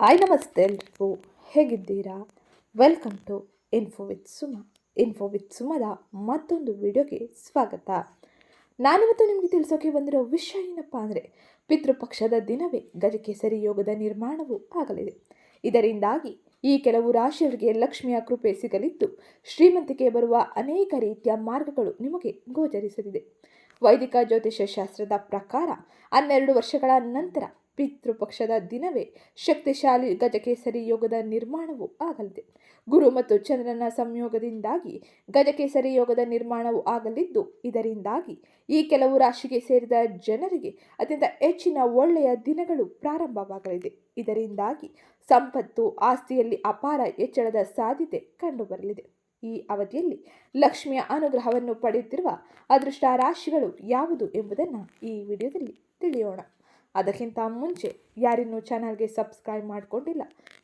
Hi ನಮಸ್ತೆ ಎಲ್ರಿಗೂ. ಹೇಗಿದ್ದೀರಾ? Welcome to info with Suma info with ಸುಮದ ಮತ್ತೊಂದು ವಿಡಿಯೋಗೆ ಸ್ವಾಗತ. ನಾನಿವತ್ತು ನಿಮಗೆ ತಿಳಿಸೋಕೆ ಬಂದಿರೋ ವಿಷಯ ಏನಪ್ಪ ಅಂದರೆ, ಪಿತೃಪಕ್ಷದ ದಿನವೇ ಗಜಕೇಸರಿ ಯೋಗದ ನಿರ್ಮಾಣವೂ ಆಗಲಿದೆ. ಇದರಿಂದಾಗಿ ಈ ಕೆಲವು ರಾಶಿಯವರಿಗೆ ಲಕ್ಷ್ಮಿಯ ಕೃಪೆ ಸಿಗಲಿದ್ದು, ಶ್ರೀಮಂತಿಕೆ ಬರುವ ಅನೇಕ ರೀತಿಯ ಮಾರ್ಗಗಳು ನಿಮಗೆ ಗೋಚರಿಸಲಿದೆ. ವೈದಿಕ ಜ್ಯೋತಿಷ್ಯ ಶಾಸ್ತ್ರದ ಪ್ರಕಾರ ಹನ್ನೆರಡು ವರ್ಷಗಳ ನಂತರ ಪಿತೃಪಕ್ಷದ ದಿನವೇ ಶಕ್ತಿಶಾಲಿ ಗಜಕೇಸರಿ ಯೋಗದ ನಿರ್ಮಾಣವೂ ಆಗಲಿದೆ. ಗುರು ಮತ್ತು ಚಂದ್ರನ ಸಂಯೋಗದಿಂದಾಗಿ ಗಜಕೇಸರಿ ಯೋಗದ ನಿರ್ಮಾಣವೂ ಆಗಲಿದ್ದು, ಇದರಿಂದಾಗಿ ಈ ಕೆಲವು ರಾಶಿಗೆ ಸೇರಿದ ಜನರಿಗೆ ಅತ್ಯಂತ ಹೆಚ್ಚಿನ ಒಳ್ಳೆಯ ದಿನಗಳು ಪ್ರಾರಂಭವಾಗಲಿದೆ. ಇದರಿಂದಾಗಿ ಸಂಪತ್ತು, ಆಸ್ತಿಯಲ್ಲಿ ಅಪಾರ ಹೆಚ್ಚಳದ ಸಾಧ್ಯತೆ ಕಂಡುಬರಲಿದೆ. ಈ ಅವಧಿಯಲ್ಲಿ ಲಕ್ಷ್ಮಿಯ ಅನುಗ್ರಹವನ್ನು ಪಡೆಯುತ್ತಿರುವ ಅದೃಷ್ಟ ರಾಶಿಗಳು ಯಾವುದು ಎಂಬುದನ್ನು ಈ ವಿಡಿಯೋದಲ್ಲಿ ತಿಳಿಯೋಣ. ಅದಕ್ಕಿಂತ ಮುಂಚೆ ಯಾರಿನ್ನೂ ಚಾನಲ್ಗೆ ಸಬ್ಸ್ಕ್ರೈಬ್ ಮಾಡಿಕೊಂಡಿಲ್ಲ,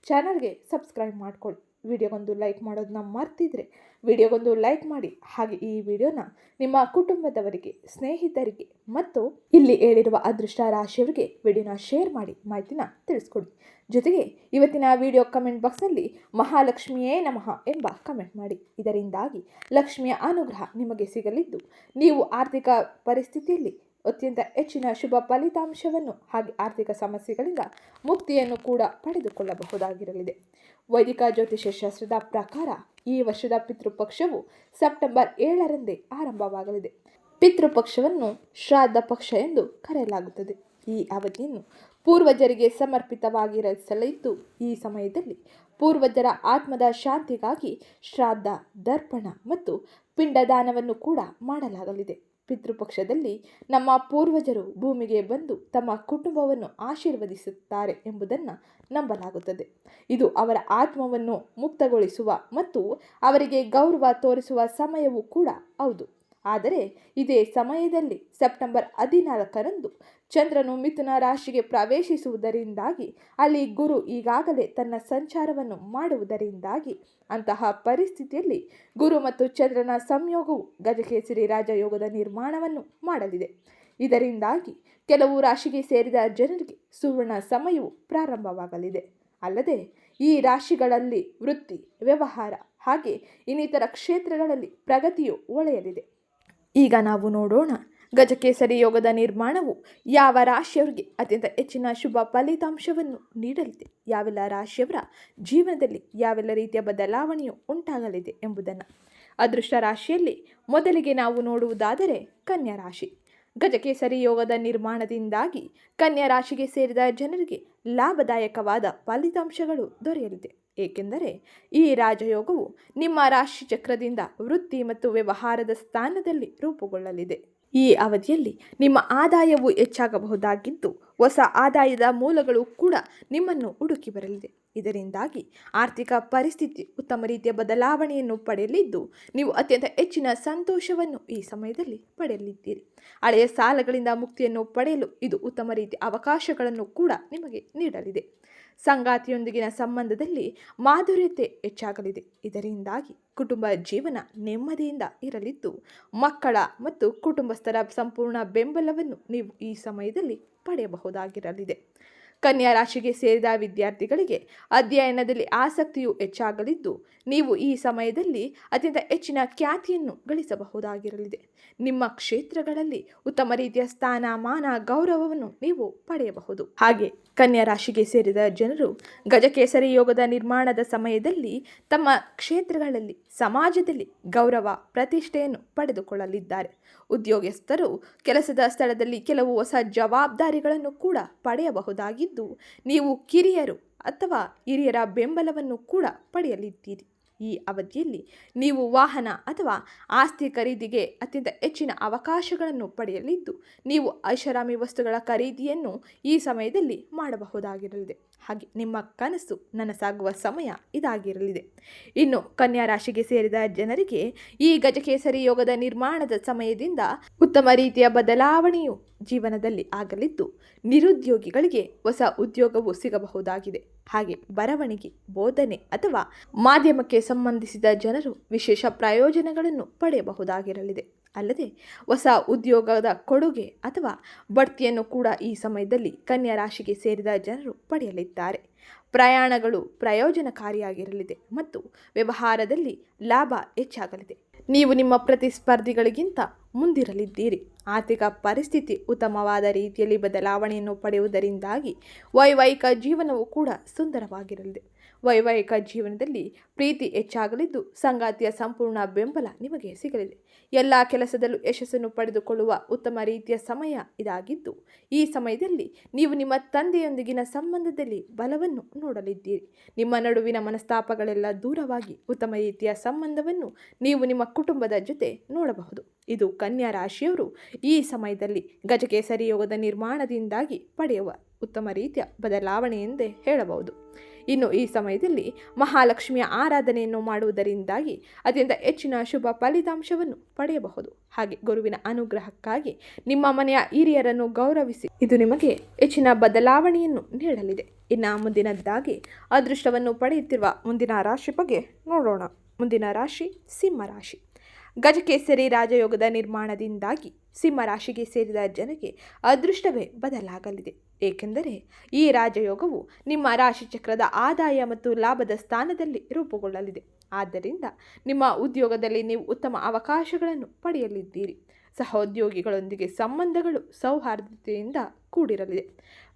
ಚಾನಲ್ಗೆ ಸಬ್ಸ್ಕ್ರೈಬ್ ಮಾಡ್ಕೊಳ್ಳಿ. ವಿಡಿಯೋಗೊಂದು ಲೈಕ್ ಮಾಡೋದನ್ನ ಮರ್ತಿದ್ರೆ ವಿಡಿಯೋಗೊಂದು ಲೈಕ್ ಮಾಡಿ. ಹಾಗೆ ಈ ವಿಡಿಯೋನ ನಿಮ್ಮ ಕುಟುಂಬದವರಿಗೆ, ಸ್ನೇಹಿತರಿಗೆ ಮತ್ತು ಇಲ್ಲಿ ಹೇಳಿರುವ ಅದೃಷ್ಟ ರಾಶಿಯವರಿಗೆ ವಿಡಿಯೋನ ಶೇರ್ ಮಾಡಿ, ಮಾಹಿತಿನ ತಿಳಿಸ್ಕೊಡಿ. ಜೊತೆಗೆ ಇವತ್ತಿನ ವಿಡಿಯೋ ಕಮೆಂಟ್ ಬಾಕ್ಸ್ನಲ್ಲಿ ಮಹಾಲಕ್ಷ್ಮಿಯೇ ನಮಃ ಎಂಬ ಕಮೆಂಟ್ ಮಾಡಿ. ಇದರಿಂದಾಗಿ ಲಕ್ಷ್ಮಿಯ ಅನುಗ್ರಹ ನಿಮಗೆ ಸಿಗಲಿದ್ದು, ನೀವು ಆರ್ಥಿಕ ಪರಿಸ್ಥಿತಿಯಲ್ಲಿ ಅತ್ಯಂತ ಹೆಚ್ಚಿನ ಶುಭ ಫಲಿತಾಂಶವನ್ನು ಹಾಗೆ ಆರ್ಥಿಕ ಸಮಸ್ಯೆಗಳಿಂದ ಮುಕ್ತಿಯನ್ನು ಕೂಡ ಪಡೆದುಕೊಳ್ಳಬಹುದಾಗಿರಲಿದೆ. ವೈದಿಕ ಜ್ಯೋತಿಷ್ಯ ಶಾಸ್ತ್ರದ ಪ್ರಕಾರ ಈ ವರ್ಷದ ಪಿತೃಪಕ್ಷವು ಸೆಪ್ಟೆಂಬರ್ ಏಳರಂದೇ ಆರಂಭವಾಗಲಿದೆ. ಪಿತೃಪಕ್ಷವನ್ನು ಶ್ರಾದ್ದ ಪಕ್ಷ ಎಂದು ಕರೆಯಲಾಗುತ್ತದೆ. ಈ ಅವಧಿಯನ್ನು ಪೂರ್ವಜರಿಗೆ ಸಮರ್ಪಿತವಾಗಿರಿಸಲಿದ್ದು ಈ ಸಮಯದಲ್ಲಿ ಪೂರ್ವಜರ ಆತ್ಮದ ಶಾಂತಿಗಾಗಿ ಶ್ರಾದ್ದ ದರ್ಪಣ ಮತ್ತು ಪಿಂಡದಾನವನ್ನು ಕೂಡ ಮಾಡಲಾಗಲಿದೆ. ಪಿತೃಪಕ್ಷದಲ್ಲಿ ನಮ್ಮ ಪೂರ್ವಜರು ಭೂಮಿಗೆ ಬಂದು ತಮ್ಮ ಕುಟುಂಬವನ್ನು ಆಶೀರ್ವದಿಸುತ್ತಾರೆ ಎಂಬುದನ್ನು ನಂಬಲಾಗುತ್ತದೆ. ಇದು ಅವರ ಆತ್ಮವನ್ನು ಮುಕ್ತಗೊಳಿಸುವ ಮತ್ತು ಅವರಿಗೆ ಗೌರವ ತೋರಿಸುವ ಸಮಯವೂ ಕೂಡ ಹೌದು. ಆದರೆ ಇದೇ ಸಮಯದಲ್ಲಿ ಸೆಪ್ಟೆಂಬರ್ ಹದಿನಾಲ್ಕರಂದು ಚಂದ್ರನು ಮಿಥುನ ರಾಶಿಗೆ ಪ್ರವೇಶಿಸುವುದರಿಂದಾಗಿ ಅಲ್ಲಿ ಗುರು ಈಗಾಗಲೇ ತನ್ನ ಸಂಚಾರವನ್ನು ಮಾಡುವುದರಿಂದಾಗಿ ಅಂತಹ ಪರಿಸ್ಥಿತಿಯಲ್ಲಿ ಗುರು ಮತ್ತು ಚಂದ್ರನ ಸಂಯೋಗವು ಗಜಕೇಸರಿ ರಾಜಯೋಗದ ನಿರ್ಮಾಣವನ್ನು ಮಾಡಲಿದೆ. ಇದರಿಂದಾಗಿ ಕೆಲವು ರಾಶಿಗೆ ಸೇರಿದ ಜನರಿಗೆ ಸುವರ್ಣ ಸಮಯವು ಪ್ರಾರಂಭವಾಗಲಿದೆ. ಅಲ್ಲದೆ ಈ ರಾಶಿಗಳಲ್ಲಿ ವೃತ್ತಿ, ವ್ಯವಹಾರ ಹಾಗೆ ಇನ್ನಿತರ ಕ್ಷೇತ್ರಗಳಲ್ಲಿ ಪ್ರಗತಿಯು ಒಳೆಯಲಿದೆ. ಈಗ ನಾವು ನೋಡೋಣ. ಗಜಕೇಸರಿ ಯೋಗದ ನಿರ್ಮಾಣವು ಯಾವ ರಾಶಿಯವರಿಗೆ ಅತ್ಯಂತ ಹೆಚ್ಚಿನ ಶುಭ ಫಲಿತಾಂಶವನ್ನು ನೀಡಲಿದೆ? ಯಾವೆಲ್ಲ ರಾಶಿಯವರ ಜೀವನದಲ್ಲಿ ಯಾವೆಲ್ಲ ರೀತಿಯ ಬದಲಾವಣೆಯು ಉಂಟಾಗಲಿದೆ ಎಂಬುದನ್ನು. ಅದೃಷ್ಟ ರಾಶಿಯಲ್ಲಿ ಮೊದಲಿಗೆ ನಾವು ನೋಡುವುದಾದರೆ ಕನ್ಯಾ ರಾಶಿ. ಗಜಕೇಸರಿ ಯೋಗದ ನಿರ್ಮಾಣದಿಂದಾಗಿ ಕನ್ಯಾ ರಾಶಿಗೆ ಸೇರಿದ ಜನರಿಗೆ ಲಾಭದಾಯಕವಾದ ಫಲಿತಾಂಶಗಳು ದೊರೆಯಲಿದೆ. ಏಕೆಂದರೆ ಈ ರಾಜಯೋಗವು ನಿಮ್ಮ ರಾಶಿ ಚಕ್ರದಿಂದ ವೃತ್ತಿ ಮತ್ತು ವ್ಯವಹಾರದ ಸ್ಥಾನದಲ್ಲಿ ರೂಪುಗೊಳ್ಳಲಿದೆ. ಈ ಅವಧಿಯಲ್ಲಿ ನಿಮ್ಮ ಆದಾಯವು ಹೆಚ್ಚಾಗಬಹುದಾಗಿದ್ದು ಹೊಸ ಆದಾಯದ ಮೂಲಗಳು ಕೂಡ ನಿಮ್ಮನ್ನು ಹುಡುಕಿ ಬರಲಿದೆ. ಇದರಿಂದಾಗಿ ಆರ್ಥಿಕ ಪರಿಸ್ಥಿತಿ ಉತ್ತಮ ರೀತಿಯ ಬದಲಾವಣೆಯನ್ನು ಪಡೆಯಲಿದ್ದು ನೀವು ಅತ್ಯಂತ ಹೆಚ್ಚಿನ ಸಂತೋಷವನ್ನು ಈ ಸಮಯದಲ್ಲಿ ಪಡೆಯಲಿದ್ದೀರಿ. ಹಳೆಯ ಸಾಲಗಳಿಂದ ಮುಕ್ತಿಯನ್ನು ಪಡೆಯಲು ಇದು ಉತ್ತಮ ರೀತಿಯ ಅವಕಾಶಗಳನ್ನು ಕೂಡ ನಿಮಗೆ ನೀಡಲಿದೆ. ಸಂಗಾತಿಯೊಂದಿಗಿನ ಸಂಬಂಧದಲ್ಲಿ ಮಾಧುರ್ಯತೆ ಹೆಚ್ಚಾಗಲಿದೆ. ಇದರಿಂದಾಗಿ ಕುಟುಂಬ ಜೀವನ ನೆಮ್ಮದಿಯಿಂದ ಇರಲಿದ್ದು, ಮಕ್ಕಳ ಮತ್ತು ಕುಟುಂಬಸ್ಥರ ಸಂಪೂರ್ಣ ಬೆಂಬಲವನ್ನು ನೀವು ಈ ಸಮಯದಲ್ಲಿ ಪಡೆಯಬಹುದಾಗಿರಲಿದೆ. ಕನ್ಯಾ ರಾಶಿಗೆ ಸೇರಿದ ವಿದ್ಯಾರ್ಥಿಗಳಿಗೆ ಅಧ್ಯಯನದಲ್ಲಿ ಆಸಕ್ತಿಯು ಹೆಚ್ಚಾಗಲಿದ್ದು, ನೀವು ಈ ಸಮಯದಲ್ಲಿ ಅತ್ಯಂತ ಹೆಚ್ಚಿನ ಖ್ಯಾತಿಯನ್ನು ಗಳಿಸಬಹುದಾಗಿರಲಿದೆ. ನಿಮ್ಮ ಕ್ಷೇತ್ರಗಳಲ್ಲಿ ಉತ್ತಮ ರೀತಿಯ ಸ್ಥಾನಮಾನ, ಗೌರವವನ್ನು ನೀವು ಪಡೆಯಬಹುದು. ಹಾಗೆ ಕನ್ಯಾ ರಾಶಿಗೆ ಸೇರಿದ ಜನರು ಗಜಕೇಸರಿ ಯೋಗದ ನಿರ್ಮಾಣದ ಸಮಯದಲ್ಲಿ ತಮ್ಮ ಕ್ಷೇತ್ರಗಳಲ್ಲಿ ಸಮಾಜದಲ್ಲಿ ಗೌರವ, ಪ್ರತಿಷ್ಠೆಯನ್ನು ಪಡೆದುಕೊಳ್ಳಲಿದ್ದಾರೆ. ಉದ್ಯೋಗಸ್ಥರು ಕೆಲಸದ ಸ್ಥಳದಲ್ಲಿ ಕೆಲವು ಹೊಸ ಜವಾಬ್ದಾರಿಗಳನ್ನು ಕೂಡ ಪಡೆಯಬಹುದಾಗಿದ್ದು, ನೀವು ಕಿರಿಯರು ಅಥವಾ ಹಿರಿಯರ ಬೆಂಬಲವನ್ನು ಕೂಡ ಪಡೆಯಲಿದ್ದೀರಿ. ಈ ಅವಧಿಯಲ್ಲಿ ನೀವು ವಾಹನ ಅಥವಾ ಆಸ್ತಿ ಖರೀದಿಗೆ ಅತ್ಯಂತ ಹೆಚ್ಚಿನ ಅವಕಾಶಗಳನ್ನು ಪಡೆಯಲಿದ್ದು, ನೀವು ಐಷಾರಾಮಿ ವಸ್ತುಗಳ ಖರೀದಿಯನ್ನು ಈ ಸಮಯದಲ್ಲಿ ಮಾಡಬಹುದಾಗಿರಲಿದೆ. ಹಾಗೆ ನಿಮ್ಮ ಕನಸು ನನಸಾಗುವ ಸಮಯ ಇದಾಗಿರಲಿದೆ. ಇನ್ನು ಕನ್ಯಾ ರಾಶಿಗೆ ಸೇರಿದ ಜನರಿಗೆ ಈ ಗಜಕೇಸರಿ ಯೋಗದ ನಿರ್ಮಾಣದ ಸಮಯದಿಂದ ಉತ್ತಮ ರೀತಿಯ ಬದಲಾವಣೆಯು ಜೀವನದಲ್ಲಿ ಆಗಲಿದ್ದು, ನಿರುದ್ಯೋಗಿಗಳಿಗೆ ಹೊಸ ಉದ್ಯೋಗವು ಸಿಗಬಹುದಾಗಿದೆ. ಹಾಗೆ ಬರವಣಿಗೆ, ಬೋಧನೆ ಅಥವಾ ಮಾಧ್ಯಮಕ್ಕೆ ಸಂಬಂಧಿಸಿದ ಜನರು ವಿಶೇಷ ಪ್ರಯೋಜನಗಳನ್ನು ಪಡೆಯಬಹುದಾಗಿರಲಿದೆ. ಅಲ್ಲದೆ ಹೊಸ ಉದ್ಯೋಗದ ಕೊಡುಗೆ ಅಥವಾ ಬಡ್ತಿಯನ್ನು ಕೂಡ ಈ ಸಮಯದಲ್ಲಿ ಕನ್ಯಾ ರಾಶಿಗೆ ಸೇರಿದ ಜನರು ಪಡೆಯಲಿದ್ದಾರೆ. ಪ್ರಯಾಣಗಳು ಪ್ರಯೋಜನಕಾರಿಯಾಗಿರಲಿದೆ ಮತ್ತು ವ್ಯವಹಾರದಲ್ಲಿ ಲಾಭ ಹೆಚ್ಚಾಗಲಿದೆ. ನೀವು ನಿಮ್ಮ ಪ್ರತಿಸ್ಪರ್ಧಿಗಳಿಗಿಂತ ಮುಂದಿರಲಿದ್ದೀರಿ. ಆರ್ಥಿಕ ಪರಿಸ್ಥಿತಿ ಉತ್ತಮವಾದ ರೀತಿಯಲ್ಲಿ ಬದಲಾವಣೆಯನ್ನು ಪಡೆಯುವುದರಿಂದಾಗಿ ವೈವಾಹಿಕ ಜೀವನವು ಕೂಡ ಸುಂದರವಾಗಿರಲಿದೆ. ವೈವಾಹಿಕ ಜೀವನದಲ್ಲಿ ಪ್ರೀತಿ ಹೆಚ್ಚಾಗಲಿದ್ದು ಸಂಗಾತಿಯ ಸಂಪೂರ್ಣ ಬೆಂಬಲ ನಿಮಗೆ ಸಿಗಲಿದೆ. ಎಲ್ಲ ಕೆಲಸದಲ್ಲೂ ಯಶಸ್ಸನ್ನು ಪಡೆದುಕೊಳ್ಳುವ ಉತ್ತಮ ರೀತಿಯ ಸಮಯ ಇದಾಗಿದ್ದು, ಈ ಸಮಯದಲ್ಲಿ ನೀವು ನಿಮ್ಮ ತಂದೆಯೊಂದಿಗಿನ ಸಂಬಂಧದಲ್ಲಿ ಬಲವನ್ನು ನೋಡಲಿದ್ದೀರಿ. ನಿಮ್ಮ ನಡುವಿನ ಮನಸ್ತಾಪಗಳೆಲ್ಲ ದೂರವಾಗಿ ಉತ್ತಮ ರೀತಿಯ ಸಂಬಂಧವನ್ನು ನೀವು ನಿಮ್ಮ ಕುಟುಂಬದ ಜೊತೆ ನೋಡಬಹುದು. ಇದು ಕನ್ಯಾ ರಾಶಿಯವರು ಈ ಸಮಯದಲ್ಲಿ ಗಜಕೇಸರಿ ಯೋಗದ ನಿರ್ಮಾಣದಿಂದಾಗಿ ಪಡೆಯುವ ಉತ್ತಮ ರೀತಿಯ ಬದಲಾವಣೆ ಎಂದೇ ಹೇಳಬಹುದು. ಇನ್ನು ಈ ಸಮಯದಲ್ಲಿ ಮಹಾಲಕ್ಷ್ಮಿಯ ಆರಾಧನೆಯನ್ನು ಮಾಡುವುದರಿಂದಾಗಿ ಅತ್ಯಂತ ಹೆಚ್ಚಿನ ಶುಭ ಫಲಿತಾಂಶವನ್ನು ಪಡೆಯಬಹುದು. ಹಾಗೆ ಗುರುವಿನ ಅನುಗ್ರಹಕ್ಕಾಗಿ ನಿಮ್ಮ ಮನೆಯ ಹಿರಿಯರನ್ನು ಗೌರವಿಸಿ ಇದು ನಿಮಗೆ ಹೆಚ್ಚಿನ ಬದಲಾವಣೆಯನ್ನು ನೀಡಲಿದೆ. ಇನ್ನು ಮುಂದಿನದ್ದಾಗಿ ಅದೃಷ್ಟವನ್ನು ಪಡೆಯುತ್ತಿರುವ ಮುಂದಿನ ರಾಶಿ ಬಗ್ಗೆ ನೋಡೋಣ. ಮುಂದಿನ ರಾಶಿ ಸಿಂಹ ರಾಶಿ. ಗಜಕೇಸರಿ ರಾಜಯೋಗದ ನಿರ್ಮಾಣದಿಂದಾಗಿ ಸಿಂಹ ರಾಶಿಗೆ ಸೇರಿದ ಜನರಿಗೆ ಅದೃಷ್ಟವೇ ಬದಲಾಗಲಿದೆ. ಏಕೆಂದರೆ ಈ ರಾಜಯೋಗವು ನಿಮ್ಮ ರಾಶಿಚಕ್ರದ ಆದಾಯ ಮತ್ತು ಲಾಭದ ಸ್ಥಾನದಲ್ಲಿ ರೂಪುಗೊಳ್ಳಲಿದೆ. ಆದ್ದರಿಂದ ನಿಮ್ಮ ಉದ್ಯೋಗದಲ್ಲಿ ನೀವು ಉತ್ತಮ ಅವಕಾಶಗಳನ್ನು ಪಡೆಯಲಿದ್ದೀರಿ. ಸಹೋದ್ಯೋಗಿಗಳೊಂದಿಗೆ ಸಂಬಂಧಗಳು ಸೌಹಾರ್ದತೆಯಿಂದ ಕೂಡಿರಲಿದೆ.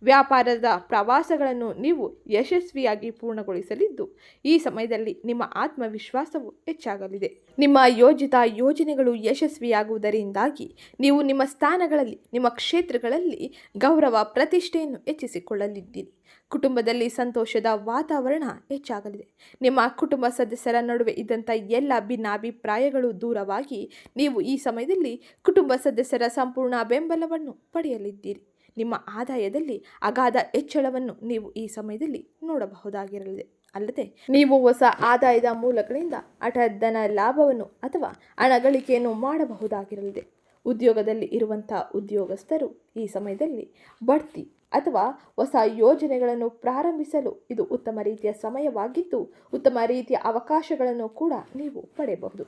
ವ್ಯಾಪಾರದ ಪ್ರವಾಸಗಳನ್ನು ನೀವು ಯಶಸ್ವಿಯಾಗಿ ಪೂರ್ಣಗೊಳಿಸಲಿದ್ದು, ಈ ಸಮಯದಲ್ಲಿ ನಿಮ್ಮ ಆತ್ಮವಿಶ್ವಾಸವು ಹೆಚ್ಚಾಗಲಿದೆ. ನಿಮ್ಮ ಯೋಜಿತ ಯೋಜನೆಗಳು ಯಶಸ್ವಿಯಾಗುವುದರಿಂದಾಗಿ ನೀವು ನಿಮ್ಮ ಸ್ಥಾನಗಳಲ್ಲಿ, ನಿಮ್ಮ ಕ್ಷೇತ್ರಗಳಲ್ಲಿ ಗೌರವ ಪ್ರತಿಷ್ಠೆಯನ್ನು ಹೆಚ್ಚಿಸಿಕೊಳ್ಳಲಿದ್ದೀರಿ. ಕುಟುಂಬದಲ್ಲಿ ಸಂತೋಷದ ವಾತಾವರಣ ಹೆಚ್ಚಾಗಲಿದೆ. ನಿಮ್ಮ ಕುಟುಂಬ ಸದಸ್ಯರ ನಡುವೆ ಇದ್ದಂಥ ಎಲ್ಲ ಭಿನ್ನಾಭಿಪ್ರಾಯಗಳು ದೂರವಾಗಿ ನೀವು ಈ ಸಮಯದಲ್ಲಿ ಕುಟುಂಬ ಸದಸ್ಯರ ಸಂಪೂರ್ಣ ಬೆಂಬಲವನ್ನು ಪಡೆಯಲಿದ್ದೀರಿ. ನಿಮ್ಮ ಆದಾಯದಲ್ಲಿ ಅಗಾಧ ಹೆಚ್ಚಳವನ್ನು ನೀವು ಈ ಸಮಯದಲ್ಲಿ ನೋಡಬಹುದಾಗಿರಲಿದೆ. ಅಲ್ಲದೆ ನೀವು ಹೊಸ ಆದಾಯದ ಮೂಲಗಳಿಂದ ಹಠಧನ ಲಾಭವನ್ನು ಅಥವಾ ಹಣ ಗಳಿಕೆಯನ್ನು ಮಾಡಬಹುದಾಗಿರಲಿದೆ. ಉದ್ಯೋಗದಲ್ಲಿ ಇರುವಂಥ ಉದ್ಯೋಗಸ್ಥರು ಈ ಸಮಯದಲ್ಲಿ ಬಡ್ತಿ ಅಥವಾ ಹೊಸ ಯೋಜನೆಗಳನ್ನು ಪ್ರಾರಂಭಿಸಲು ಇದು ಉತ್ತಮ ರೀತಿಯ ಸಮಯವಾಗಿದ್ದು, ಉತ್ತಮ ರೀತಿಯ ಅವಕಾಶಗಳನ್ನು ಕೂಡ ನೀವು ಪಡೆಯಬಹುದು.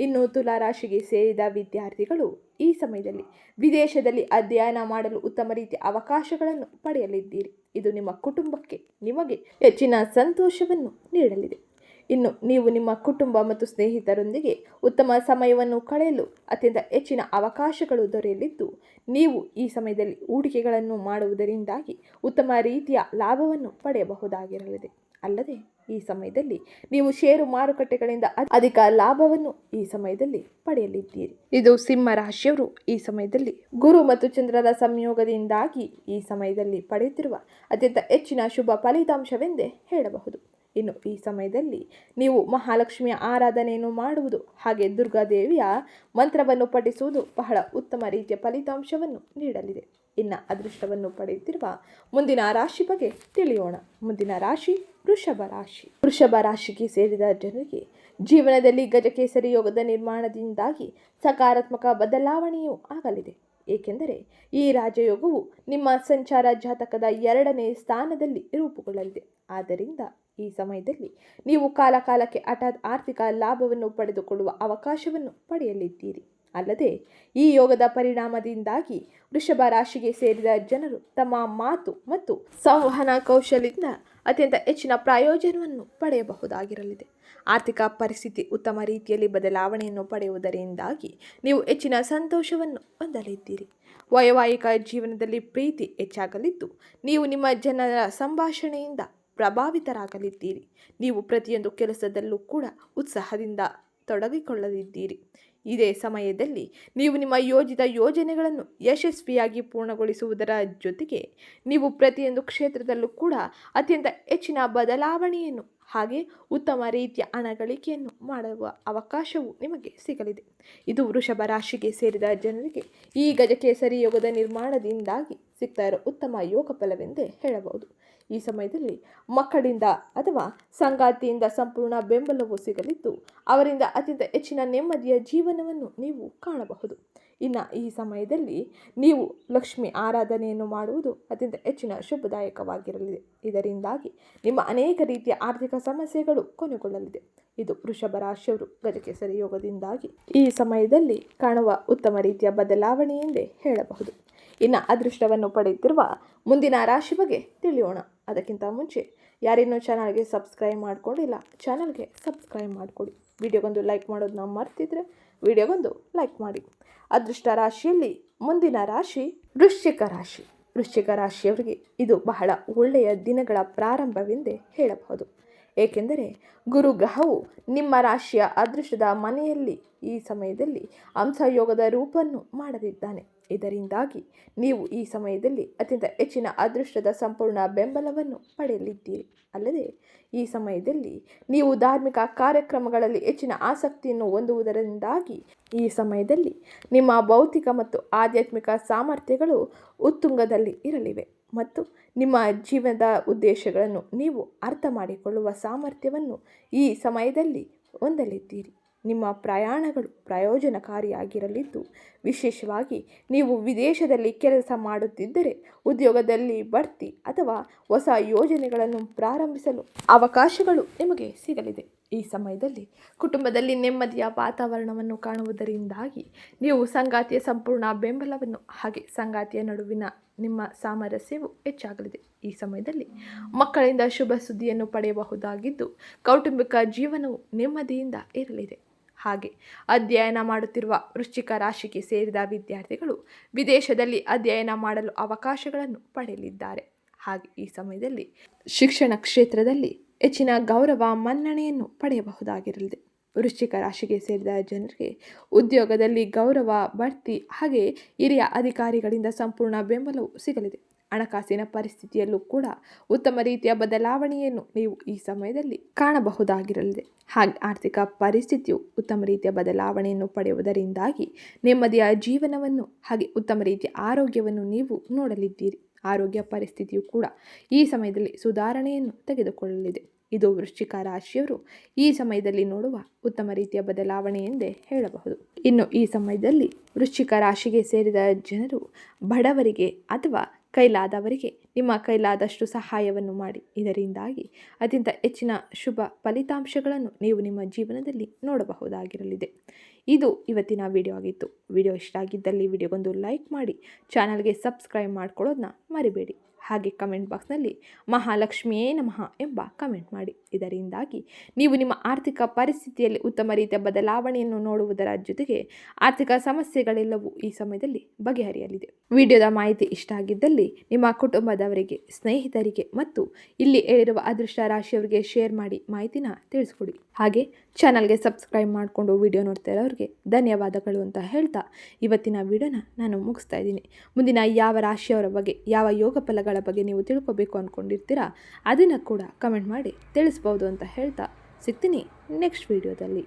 ಇನ್ನು ತುಲಾ ರಾಶಿಗೆ ಸೇರಿದ ವಿದ್ಯಾರ್ಥಿಗಳು ಈ ಸಮಯದಲ್ಲಿ ವಿದೇಶದಲ್ಲಿ ಅಧ್ಯಯನ ಮಾಡಲು ಉತ್ತಮ ರೀತಿಯ ಅವಕಾಶಗಳನ್ನು ಪಡೆಯಲಿದ್ದೀರಿ. ಇದು ನಿಮ್ಮ ಕುಟುಂಬಕ್ಕೆ ನಿಮಗೆ ಹೆಚ್ಚಿನ ಸಂತೋಷವನ್ನು ನೀಡಲಿದೆ. ಇನ್ನು ನೀವು ನಿಮ್ಮ ಕುಟುಂಬ ಮತ್ತು ಸ್ನೇಹಿತರೊಂದಿಗೆ ಉತ್ತಮ ಸಮಯವನ್ನು ಕಳೆಯಲು ಅತ್ಯಂತ ಹೆಚ್ಚಿನ ಅವಕಾಶಗಳು ದೊರೆಯಲಿದ್ದು, ನೀವು ಈ ಸಮಯದಲ್ಲಿ ಹೂಡಿಕೆಗಳನ್ನು ಮಾಡುವುದರಿಂದಾಗಿ ಉತ್ತಮ ರೀತಿಯ ಲಾಭವನ್ನು ಪಡೆಯಬಹುದಾಗಿರಲಿದೆ. ಅಲ್ಲದೆ, ಈ ಸಮಯದಲ್ಲಿ ನೀವು ಷೇರು ಮಾರುಕಟ್ಟೆಗಳಿಂದ ಅಧಿಕ ಲಾಭವನ್ನು ಈ ಸಮಯದಲ್ಲಿ ಪಡೆಯಲಿದ್ದೀರಿ. ಇದು ಸಿಂಹ ರಾಶಿಯವರು ಈ ಸಮಯದಲ್ಲಿ ಗುರು ಮತ್ತು ಚಂದ್ರರ ಸಂಯೋಗದಿಂದಾಗಿ ಈ ಸಮಯದಲ್ಲಿ ಪಡೆಯುತ್ತಿರುವ ಅತ್ಯಂತ ಹೆಚ್ಚಿನ ಶುಭ ಫಲಿತಾಂಶವೆಂದೇ ಹೇಳಬಹುದು. ಇನ್ನು ಈ ಸಮಯದಲ್ಲಿ ನೀವು ಮಹಾಲಕ್ಷ್ಮಿಯ ಆರಾಧನೆಯನ್ನು ಮಾಡುವುದು ಹಾಗೆ ದುರ್ಗಾದೇವಿಯ ಮಂತ್ರವನ್ನು ಪಠಿಸುವುದು ಬಹಳ ಉತ್ತಮ ರೀತಿಯ ಫಲಿತಾಂಶವನ್ನು ನೀಡಲಿದೆ. ಇನ್ನು ಅದೃಷ್ಟವನ್ನು ಪಡೆಯುತ್ತಿರುವ ಮುಂದಿನ ರಾಶಿ ಬಗ್ಗೆ ತಿಳಿಯೋಣ. ಮುಂದಿನ ರಾಶಿ ವೃಷಭ ರಾಶಿ. ವೃಷಭ ರಾಶಿಗೆ ಸೇರಿದ ಜನರಿಗೆ ಜೀವನದಲ್ಲಿ ಗಜಕೇಸರಿ ಯೋಗದ ನಿರ್ಮಾಣದಿಂದಾಗಿ ಸಕಾರಾತ್ಮಕ ಬದಲಾವಣೆಯೂ ಆಗಲಿದೆ. ಏಕೆಂದರೆ ಈ ರಾಜಯೋಗವು ನಿಮ್ಮ ಸಂಚಾರ ಜಾತಕದ ಎರಡನೇ ಸ್ಥಾನದಲ್ಲಿ ರೂಪುಗೊಳ್ಳಲಿದೆ. ಆದ್ದರಿಂದ ಈ ಸಮಯದಲ್ಲಿ ನೀವು ಕಾಲಕಾಲಕ್ಕೆ ಹಠಾತ್ ಆರ್ಥಿಕ ಲಾಭವನ್ನು ಪಡೆದುಕೊಳ್ಳುವ ಅವಕಾಶವನ್ನು ಪಡೆಯಲಿದ್ದೀರಿ. ಅಲ್ಲದೆ ಈ ಯೋಗದ ಪರಿಣಾಮದಿಂದಾಗಿ ವೃಷಭ ರಾಶಿಗೆ ಸೇರಿದ ಜನರು ತಮ್ಮ ಮಾತು ಮತ್ತು ಸಂವಹನ ಕೌಶಲ್ಯದಿಂದ ಅತ್ಯಂತ ಹೆಚ್ಚಿನ ಪ್ರಯೋಜನವನ್ನು ಪಡೆಯಬಹುದಾಗಿರಲಿದೆ. ಆರ್ಥಿಕ ಪರಿಸ್ಥಿತಿ ಉತ್ತಮ ರೀತಿಯಲ್ಲಿ ಬದಲಾವಣೆಯನ್ನು ಪಡೆಯುವುದರಿಂದಾಗಿ ನೀವು ಹೆಚ್ಚಿನ ಸಂತೋಷವನ್ನು ಹೊಂದಲಿದ್ದೀರಿ. ವೈವಾಹಿಕ ಜೀವನದಲ್ಲಿ ಪ್ರೀತಿ ಹೆಚ್ಚಾಗಲಿದ್ದು, ನೀವು ನಿಮ್ಮ ಜನರ ಸಂಭಾಷಣೆಯಿಂದ ಪ್ರಭಾವಿತರಾಗಲಿದ್ದೀರಿ. ನೀವು ಪ್ರತಿಯೊಂದು ಕೆಲಸದಲ್ಲೂ ಕೂಡ ಉತ್ಸಾಹದಿಂದ ತೊಡಗಿಕೊಳ್ಳಲಿದ್ದೀರಿ. ಇದೇ ಸಮಯದಲ್ಲಿ ನೀವು ನಿಮ್ಮ ಯೋಜಿತ ಯೋಜನೆಗಳನ್ನು ಯಶಸ್ವಿಯಾಗಿ ಪೂರ್ಣಗೊಳಿಸುವುದರ ಜೊತೆಗೆ ನೀವು ಪ್ರತಿಯೊಂದು ಕ್ಷೇತ್ರದಲ್ಲೂ ಕೂಡ ಅತ್ಯಂತ ಹೆಚ್ಚಿನ ಬದಲಾವಣೆಯನ್ನು ಹಾಗೆ ಉತ್ತಮ ರೀತಿಯ ಹಣ ಗಳಿಕೆಯನ್ನು ಮಾಡುವ ಅವಕಾಶವು ನಿಮಗೆ ಸಿಗಲಿದೆ. ಇದು ವೃಷಭ ರಾಶಿಗೆ ಸೇರಿದ ಜನರಿಗೆ ಈ ಗಜಕೇಸರಿ ಯೋಗದ ನಿರ್ಮಾಣದಿಂದಾಗಿ ಸಿಗ್ತಾ ಇರೋ ಉತ್ತಮ ಯೋಗ ಫಲವೆಂದೇ ಹೇಳಬಹುದು. ಈ ಸಮಯದಲ್ಲಿ ಮಕ್ಕಳಿಂದ ಅಥವಾ ಸಂಗಾತಿಯಿಂದ ಸಂಪೂರ್ಣ ಬೆಂಬಲವು ಸಿಗಲಿದ್ದು, ಅವರಿಂದ ಅತ್ಯಂತ ಹೆಚ್ಚಿನ ನೆಮ್ಮದಿಯ ಜೀವನವನ್ನು ನೀವು ಕಾಣಬಹುದು. ಇನ್ನು ಈ ಸಮಯದಲ್ಲಿ ನೀವು ಲಕ್ಷ್ಮಿ ಆರಾಧನೆಯನ್ನು ಮಾಡುವುದು ಅತ್ಯಂತ ಹೆಚ್ಚಿನ ಶುಭದಾಯಕವಾಗಿರಲಿದೆ ಇದರಿಂದಾಗಿ ನಿಮ್ಮ ಅನೇಕ ರೀತಿಯ ಆರ್ಥಿಕ ಸಮಸ್ಯೆಗಳು ಕೊನೆಗೊಳ್ಳಲಿದೆ. ಇದು ವೃಷಭ ರಾಶಿಯವರು ಗಜಕೇಸರಿ ಯೋಗದಿಂದಾಗಿ ಈ ಸಮಯದಲ್ಲಿ ಕಾಣುವ ಉತ್ತಮ ರೀತಿಯ ಬದಲಾವಣೆ ಎಂದೇ ಹೇಳಬಹುದು. ಇನ್ನು ಅದೃಷ್ಟವನ್ನು ಪಡೆಯುತ್ತಿರುವ ಮುಂದಿನ ರಾಶಿ ಬಗ್ಗೆ ತಿಳಿಯೋಣ. ಅದಕ್ಕಿಂತ ಮುಂಚೆ ಯಾರಿನ್ನೂ ಚಾನಲ್ಗೆ ಸಬ್ಸ್ಕ್ರೈಬ್ ಮಾಡ್ಕೊಂಡಿಲ್ಲ, ಚಾನಲ್ಗೆ ಸಬ್ಸ್ಕ್ರೈಬ್ ಮಾಡಿಕೊಡಿ ವಿಡಿಯೋಗೊಂದು ಲೈಕ್ ಮಾಡೋದನ್ನ ಮರ್ತಿದ್ರೆ ವಿಡಿಯೋಗೊಂದು ಲೈಕ್ ಮಾಡಿ. ಅದೃಷ್ಟ ರಾಶಿಯಲ್ಲಿ ಮುಂದಿನ ರಾಶಿ ವೃಶ್ಚಿಕ ರಾಶಿ. ವೃಶ್ಚಿಕ ರಾಶಿಯವರಿಗೆ ಇದು ಬಹಳ ಒಳ್ಳೆಯ ದಿನಗಳ ಪ್ರಾರಂಭವೆಂದೇ ಹೇಳಬಹುದು. ಏಕೆಂದರೆ ಗುರು ಗ್ರಹವು ನಿಮ್ಮ ರಾಶಿಯ ಅದೃಷ್ಟದ ಮನೆಯಲ್ಲಿ ಈ ಸಮಯದಲ್ಲಿ ಅಂಶಯೋಗದ ರೂಪವನ್ನು ಮಾಡಲಿದ್ದಾನೆ ಇದರಿಂದಾಗಿ ನೀವು ಈ ಸಮಯದಲ್ಲಿ ಅತ್ಯಂತ ಹೆಚ್ಚಿನ ಅದೃಷ್ಟದ ಸಂಪೂರ್ಣ ಬೆಂಬಲವನ್ನು ಪಡೆಯಲಿದ್ದೀರಿ. ಅಲ್ಲದೆ, ಈ ಸಮಯದಲ್ಲಿ ನೀವು ಧಾರ್ಮಿಕ ಕಾರ್ಯಕ್ರಮಗಳಲ್ಲಿ ಹೆಚ್ಚಿನ ಆಸಕ್ತಿಯನ್ನು ಹೊಂದುವುದರಿಂದಾಗಿ ಈ ಸಮಯದಲ್ಲಿ ನಿಮ್ಮ ಭೌತಿಕ ಮತ್ತು ಆಧ್ಯಾತ್ಮಿಕ ಸಾಮರ್ಥ್ಯಗಳು ಉತ್ತುಂಗದಲ್ಲಿ ಇರಲಿವೆ ಮತ್ತು ನಿಮ್ಮ ಜೀವನದ ಉದ್ದೇಶಗಳನ್ನು ನೀವು ಅರ್ಥ ಮಾಡಿಕೊಳ್ಳುವ ಸಾಮರ್ಥ್ಯವನ್ನು ಈ ಸಮಯದಲ್ಲಿ ಹೊಂದಲಿದ್ದೀರಿ. ನಿಮ್ಮ ಪ್ರಯಾಣಗಳು ಪ್ರಯೋಜನಕಾರಿಯಾಗಿರಲಿದ್ದು, ವಿಶೇಷವಾಗಿ ನೀವು ವಿದೇಶದಲ್ಲಿ ಕೆಲಸ ಮಾಡುತ್ತಿದ್ದರೆ ಉದ್ಯೋಗದಲ್ಲಿ ಬಡ್ತಿ ಅಥವಾ ಹೊಸ ಯೋಜನೆಗಳನ್ನು ಪ್ರಾರಂಭಿಸಲು ಅವಕಾಶಗಳು ನಿಮಗೆ ಸಿಗಲಿದೆ. ಈ ಸಮಯದಲ್ಲಿ ಕುಟುಂಬದಲ್ಲಿ ನೆಮ್ಮದಿಯ ವಾತಾವರಣವನ್ನು ಕಾಣುವುದರಿಂದಾಗಿ ನೀವು ಸಂಗಾತಿಯ ಸಂಪೂರ್ಣ ಬೆಂಬಲವನ್ನು ಹಾಗೆ ಸಂಗಾತಿಯ ನಡುವಿನ ನಿಮ್ಮ ಸಾಮರಸ್ಯವು ಹೆಚ್ಚಾಗಲಿದೆ. ಈ ಸಮಯದಲ್ಲಿ ಮಕ್ಕಳಿಂದ ಶುಭ ಸುದ್ದಿಯನ್ನು ಪಡೆಯಬಹುದಾಗಿದ್ದು, ಕೌಟುಂಬಿಕ ಜೀವನವು ನೆಮ್ಮದಿಯಿಂದ ಇರಲಿದೆ. ಹಾಗೆ. ಅಧ್ಯಯನ ಮಾಡುತ್ತಿರುವ ವೃಶ್ಚಿಕ ರಾಶಿಗೆ ಸೇರಿದ ವಿದ್ಯಾರ್ಥಿಗಳು ವಿದೇಶದಲ್ಲಿ ಅಧ್ಯಯನ ಮಾಡಲು ಅವಕಾಶಗಳನ್ನು ಪಡೆಯಲಿದ್ದಾರೆ. ಹಾಗೆ ಈ ಸಮಯದಲ್ಲಿ ಶಿಕ್ಷಣ ಕ್ಷೇತ್ರದಲ್ಲಿ ಹೆಚ್ಚಿನ ಗೌರವ ಮನ್ನಣೆಯನ್ನು ಪಡೆಯಬಹುದಾಗಿರಲಿದೆ. ವೃಶ್ಚಿಕ ರಾಶಿಗೆ ಸೇರಿದ ಜನರಿಗೆ ಉದ್ಯೋಗದಲ್ಲಿ ಗೌರವ, ಬಡ್ತಿ ಹಾಗೆ ಹಿರಿಯ ಅಧಿಕಾರಿಗಳಿಂದ ಸಂಪೂರ್ಣ ಬೆಂಬಲವು ಸಿಗಲಿದೆ. ಹಣಕಾಸಿನ ಪರಿಸ್ಥಿತಿಯಲ್ಲೂ ಕೂಡ ಉತ್ತಮ ರೀತಿಯ ಬದಲಾವಣೆಯನ್ನು ನೀವು ಈ ಸಮಯದಲ್ಲಿ ಕಾಣಬಹುದಾಗಿರಲಿದೆ. ಹಾಗೆ ಆರ್ಥಿಕ ಪರಿಸ್ಥಿತಿಯು ಉತ್ತಮ ರೀತಿಯ ಬದಲಾವಣೆಯನ್ನು ಪಡೆಯುವುದರಿಂದಾಗಿ ನೆಮ್ಮದಿಯ ಜೀವನವನ್ನು ಹಾಗೆ ಉತ್ತಮ ರೀತಿಯ ಆರೋಗ್ಯವನ್ನು ನೀವು ನೋಡಲಿದ್ದೀರಿ. ಆರೋಗ್ಯ ಪರಿಸ್ಥಿತಿಯು ಕೂಡ ಈ ಸಮಯದಲ್ಲಿ ಸುಧಾರಣೆಯನ್ನು ತೆಗೆದುಕೊಳ್ಳಲಿದೆ. ಇದು ವೃಶ್ಚಿಕ ರಾಶಿಯವರು ಈ ಸಮಯದಲ್ಲಿ ನೋಡುವ ಉತ್ತಮ ರೀತಿಯ ಬದಲಾವಣೆ ಎಂದೇ ಹೇಳಬಹುದು. ಇನ್ನು ಈ ಸಮಯದಲ್ಲಿ ವೃಶ್ಚಿಕ ರಾಶಿಗೆ ಸೇರಿದ ಜನರು ಬಡವರಿಗೆ ಅಥವಾ ಕೈಲಾದವರಿಗೆ ನಿಮ್ಮ ಕೈಲಾದಷ್ಟು ಸಹಾಯವನ್ನು ಮಾಡಿ. ಇದರಿಂದಾಗಿ ಅತ್ಯಂತ ಹೆಚ್ಚಿನ ಶುಭ ಫಲಿತಾಂಶಗಳನ್ನು ನೀವು ನಿಮ್ಮ ಜೀವನದಲ್ಲಿ ನೋಡಬಹುದಾಗಿರಲಿದೆ. ಇದು ಇವತ್ತಿನ ವಿಡಿಯೋ ಆಗಿತ್ತು. ವಿಡಿಯೋ ಇಷ್ಟ ಆಗಿದ್ದಲ್ಲಿ ವಿಡಿಯೋಗೊಂದು ಲೈಕ್ ಮಾಡಿ ಚಾನಲ್ಗೆ ಸಬ್ಸ್ಕ್ರೈಬ್ ಮಾಡ್ಕೊಳ್ಳೋದನ್ನ ಮರಿಬೇಡಿ. ಹಾಗೆ ಕಮೆಂಟ್ ಬಾಕ್ಸ್ನಲ್ಲಿ ಮಹಾಲಕ್ಷ್ಮಿಯೇ ನಮಃ ಎಂಬ ಕಮೆಂಟ್ ಮಾಡಿ. ಇದರಿಂದಾಗಿ ನೀವು ನಿಮ್ಮ ಆರ್ಥಿಕ ಪರಿಸ್ಥಿತಿಯಲ್ಲಿ ಉತ್ತಮ ರೀತಿಯ ಬದಲಾವಣೆಯನ್ನು ನೋಡುವುದರ ಜೊತೆಗೆ ಆರ್ಥಿಕ ಸಮಸ್ಯೆಗಳೆಲ್ಲವೂ ಈ ಸಮಯದಲ್ಲಿ ಬಗೆಹರಿಯಲಿದೆ. ವಿಡಿಯೋದ ಮಾಹಿತಿ ಇಷ್ಟ ಆಗಿದ್ದಲ್ಲಿ ನಿಮ್ಮ ಕುಟುಂಬದವರಿಗೆ, ಸ್ನೇಹಿತರಿಗೆ ಮತ್ತು ಇಲ್ಲಿ ಹೇಳಿರುವ ಅದೃಷ್ಟ ರಾಶಿಯವರಿಗೆ ಶೇರ್ ಮಾಡಿ ಮಾಹಿತಿನ ತಿಳಿಸ್ಕೊಡಿ. ಹಾಗೆ ಚಾನಲ್ಗೆ ಸಬ್ಸ್ಕ್ರೈಬ್ ಮಾಡಿಕೊಂಡು ವಿಡಿಯೋ ನೋಡ್ತಾ ಇರೋರಿಗೆ ಧನ್ಯವಾದಗಳು ಅಂತ ಹೇಳ್ತಾ ಇವತ್ತಿನ ವಿಡಿಯೋನ ನಾನು ಮುಗಿಸ್ತಾ ಇದ್ದೀನಿ. ಮುಂದಿನ ಯಾವ ರಾಶಿಯವರ ಬಗ್ಗೆ, ಯಾವ ಯೋಗ ಫಲಗಳ ಬಗ್ಗೆ ನೀವು ತಿಳ್ಕೊಬೇಕು ಅಂದ್ಕೊಂಡಿರ್ತೀರಾ ಅದನ್ನು ಕೂಡ ಕಮೆಂಟ್ ಮಾಡಿ ತಿಳಿಸ್ಬೋದು ಅಂತ ಹೇಳ್ತಾ ಸಿಗ್ತೀನಿ ನೆಕ್ಸ್ಟ್ ವಿಡಿಯೋದಲ್ಲಿ